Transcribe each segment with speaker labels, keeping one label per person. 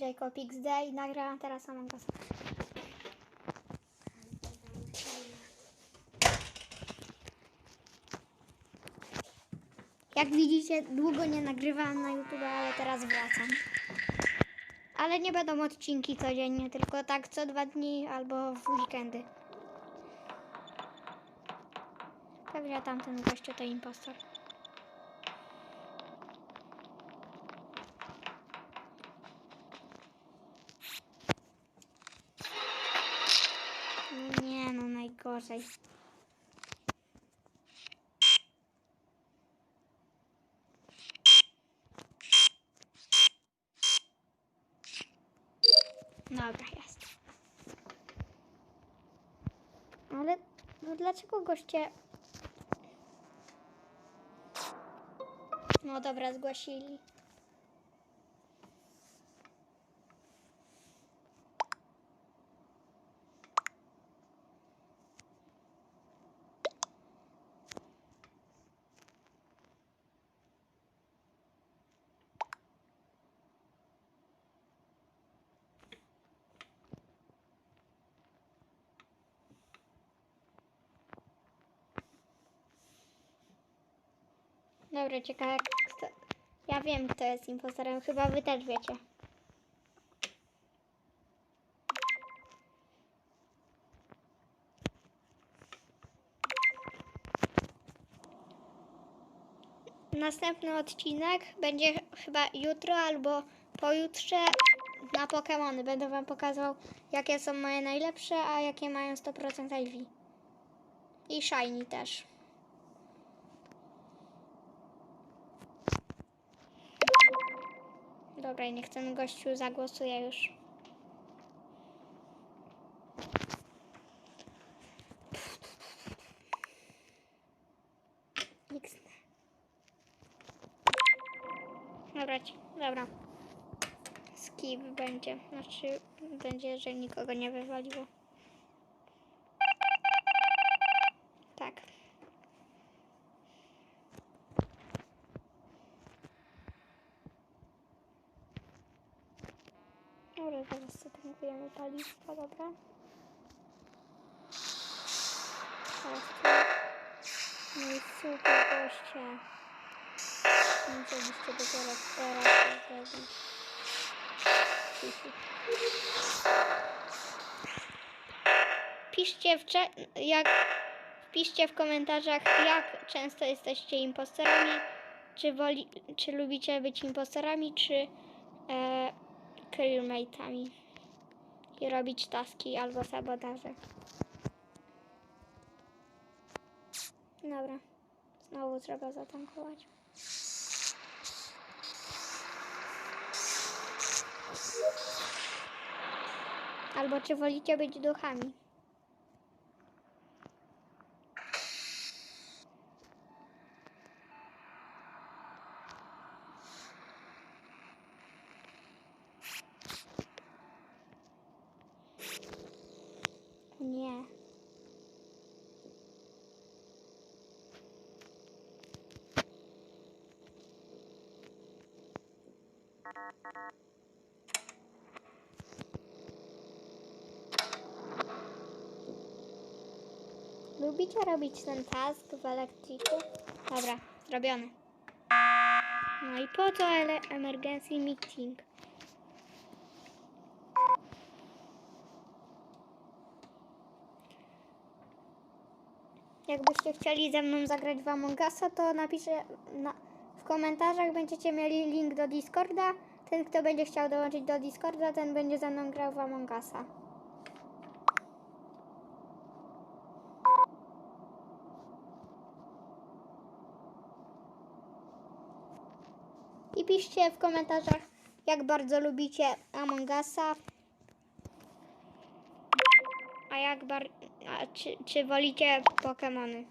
Speaker 1: Jacob XD i nagrałam teraz Among Us. Jak widzicie, długo nie nagrywałam na YouTube, ale teraz wracam. Ale nie będą odcinki codziennie, tylko tak co dwa dni albo w weekendy. Pewnie tamten gościu to impostor. No najgorzej. Dobra, jest. Ale no dlaczego goście... No dobra, zgłosili. Dobra, ciekawe. Kto... Ja wiem, kto jest impostorem. Chyba wy też wiecie. Następny odcinek będzie chyba jutro albo pojutrze na Pokémony. Będę wam pokazał, jakie są moje najlepsze, a jakie mają 100% IV. I Shiny też. Dobra, niech ten gościu zagłosuje już. Dobra, dobra. Skip będzie. Znaczy, będzie, że nikogo nie wywaliło. Tak. Dobra, zaraz sobie tankujemy paliwko, dobra. Teraz. No i super goście. Musieliście dopiero teraz to zrobić. Piszcie w jak wpiszcie w komentarzach jak często jesteście impostorami, czy woli, czy lubicie być impostorami, czy e, crewmate'ami i robić taski albo sabotaże. Dobra, znowu trzeba zatankować. Albo czy wolicie być duchami? Nie. Lubicie robić ten task w elektryku? Dobra, zrobiony. No i po co ele- emergency meeting? Jakbyście chcieli ze mną zagrać w Among Usa, to napiszę na, w komentarzach, będziecie mieli link do Discorda. Ten, kto będzie chciał dołączyć do Discorda, ten będzie ze mną grał w Among Usa. I piszcie w komentarzach, jak bardzo lubicie Among Usa. A jak bar... A czy, czy wolicie Pokémony?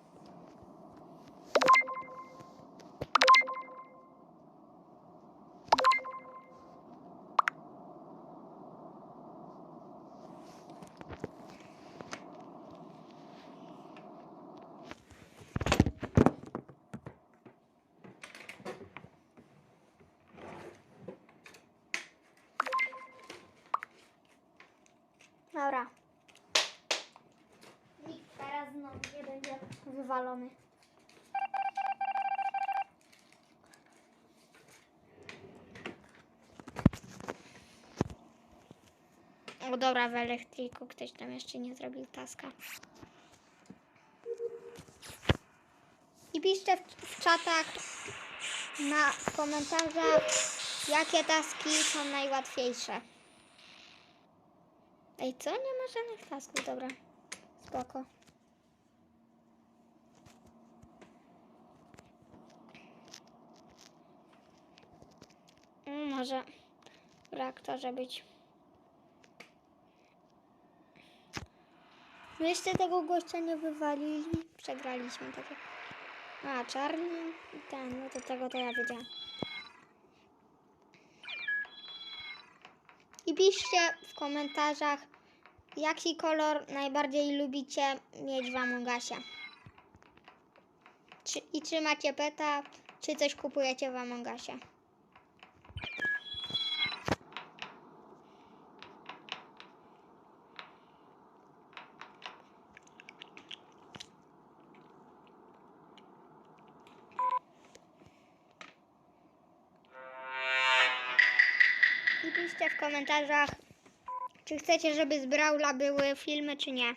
Speaker 1: Dobra. Nikt teraz znowu nie będzie wywalony. O dobra, w elektryku ktoś tam jeszcze nie zrobił taska. I piszcie w, w czatach, na w komentarzach, jakie taski są najłatwiejsze. Ej, co? Nie ma żadnych tasków, dobra. Spoko. Mm, Może w reaktorze być. No jeszcze tego gościa nie wywalili. Przegraliśmy tak. A, czarny i ten, no to tego to ja wiedziałam. I piszcie w komentarzach, jaki kolor najbardziej lubicie mieć w Among Usie. Czy, I czy macie peta, czy coś kupujecie w Among I piszcie w komentarzach, czy chcecie, żeby z Brawla były filmy, czy nie.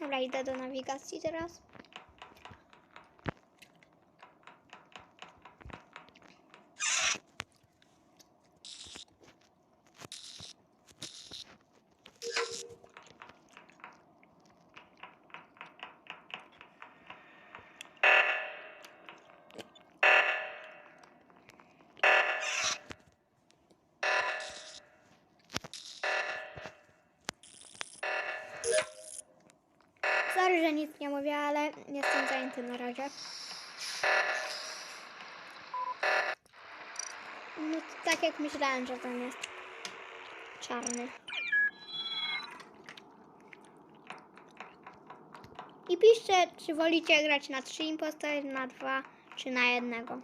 Speaker 1: Dobra, idę do nawigacji teraz. Nic nie mówię, ale jestem zajęty na razie. No to tak jak myślałem, że ten jest czarny. I piszcie, czy wolicie grać na trzy impostory, na dwa, czy na jednego.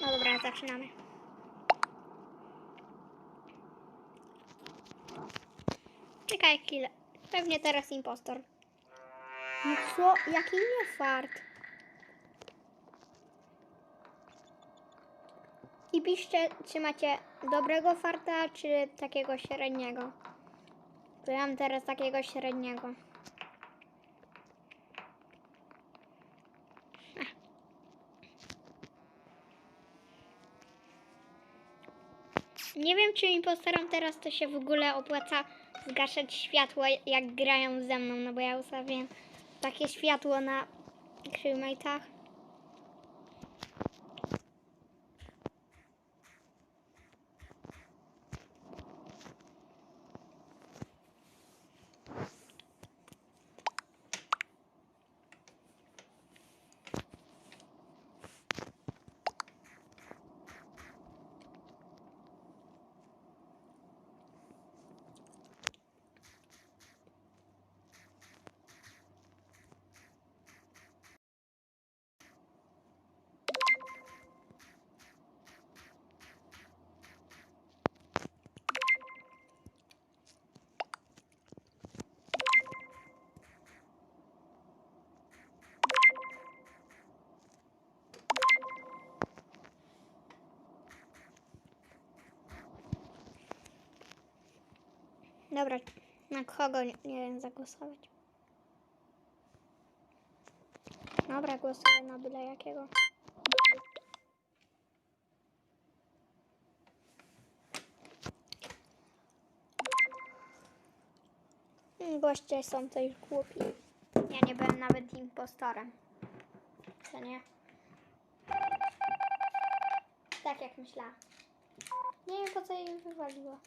Speaker 1: No dobra, zaczynamy. Czekaj chwilę. Pewnie teraz impostor. No co? Jaki nie fart. I piszcie, czy macie dobrego farta, czy takiego średniego. To ja mam teraz takiego średniego. Nie wiem, czy impostorom teraz to się w ogóle opłaca zgaszać światło, jak grają ze mną, no bo ja ustawiłem takie światło na crewmate'ach. Dobra, na kogo nie, wiem zagłosować. Dobra, głosuję na byle jakiego. boście są też głupi. Ja nie byłem nawet impostorem. Co nie? Tak jak myślałam. Nie wiem po co jej wywaliło.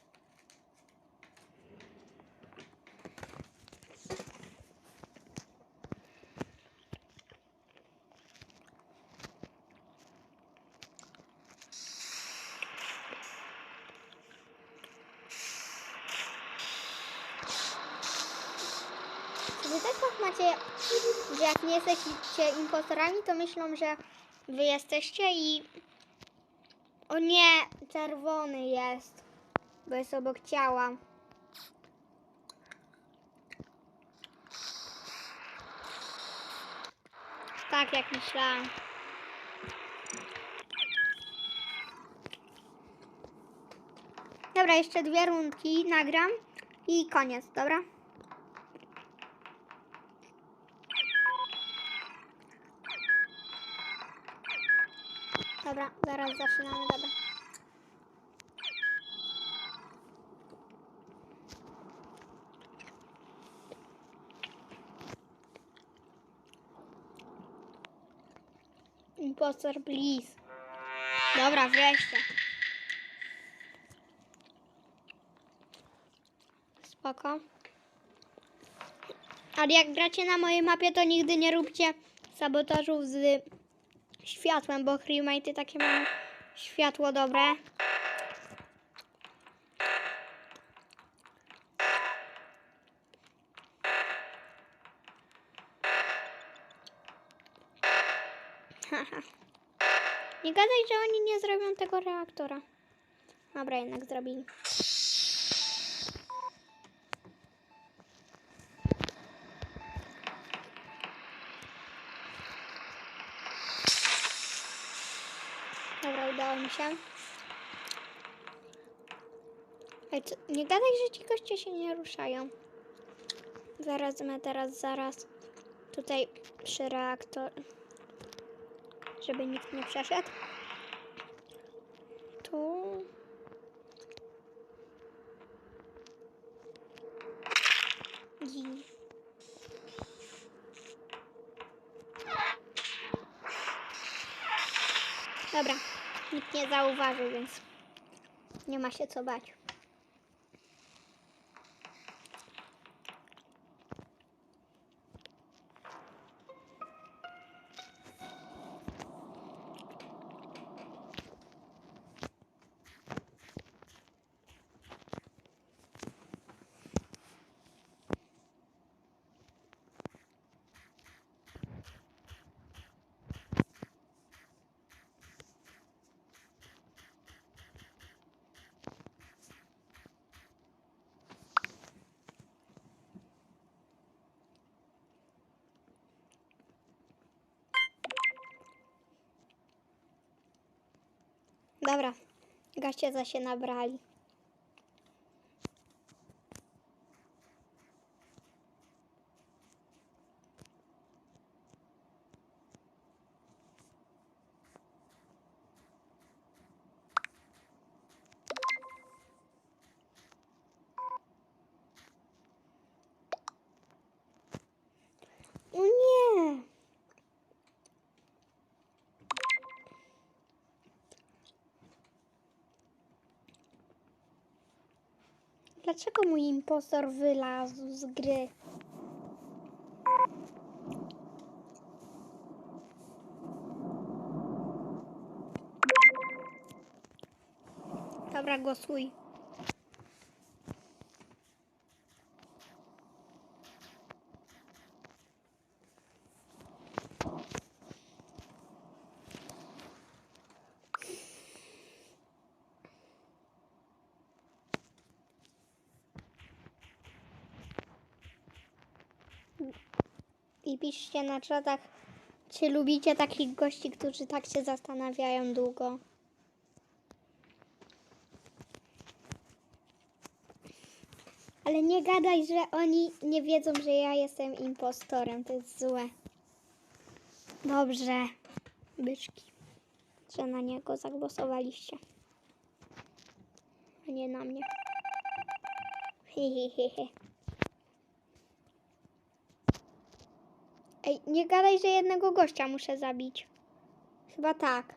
Speaker 1: Wy też tak macie, że jak nie jesteście impostorami, to myślą, że wy jesteście i... O nie, czerwony jest, bo jest obok ciała. Tak jak myślałam. Dobra, jeszcze dwie rundki nagram i koniec, dobra? Dobra, zaraz zaczynamy, dobra. Impostor, please. Dobra, wreszcie. Spoko. Ale jak gracie na mojej mapie, to nigdy nie róbcie sabotażów z światłem, bo crewmate'y takie mają światło dobre. Haha. nie gadaj, że oni nie zrobią tego reaktora. Dobra, jednak zrobili. Się. Ej, co, nie gadaj, że ci goście się nie ruszają. Zaraz, my teraz, zaraz. Tutaj przy reaktor. Żeby nikt nie przeszedł. Tu. I. Dobra, nikt nie zauważył, więc nie ma się co bać. Dobra, goście za się nabrali. O nie! Dlaczego mój impostor wylazł z gry? Dobra, głosuj. I piszcie na czatach, czy lubicie takich gości, którzy tak się zastanawiają długo. Ale nie gadaj, że oni nie wiedzą, że ja jestem impostorem. To jest złe. Dobrze, byczki, że na niego zagłosowaliście. A nie na mnie. Hehehe. Ej, nie gadaj, że jednego gościa muszę zabić. Chyba tak.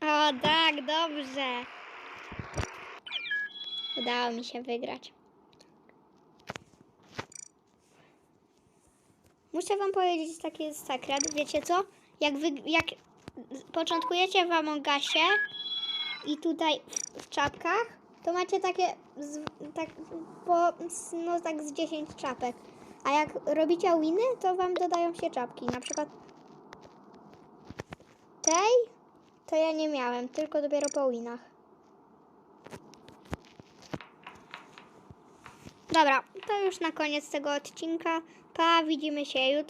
Speaker 1: O, tak, dobrze. Udało mi się wygrać. Muszę wam powiedzieć taki sekret. Wiecie co? Jak, wy, jak początkujecie w Among Usie i tutaj w, w czapkach, to macie takie z, tak, po, no tak z 10 czapek. A jak robicie winy, to wam dodają się czapki. Na przykład tej to ja nie miałem, tylko dopiero po winach. Dobra, to już na koniec tego odcinka. Pa, widzimy się jutro.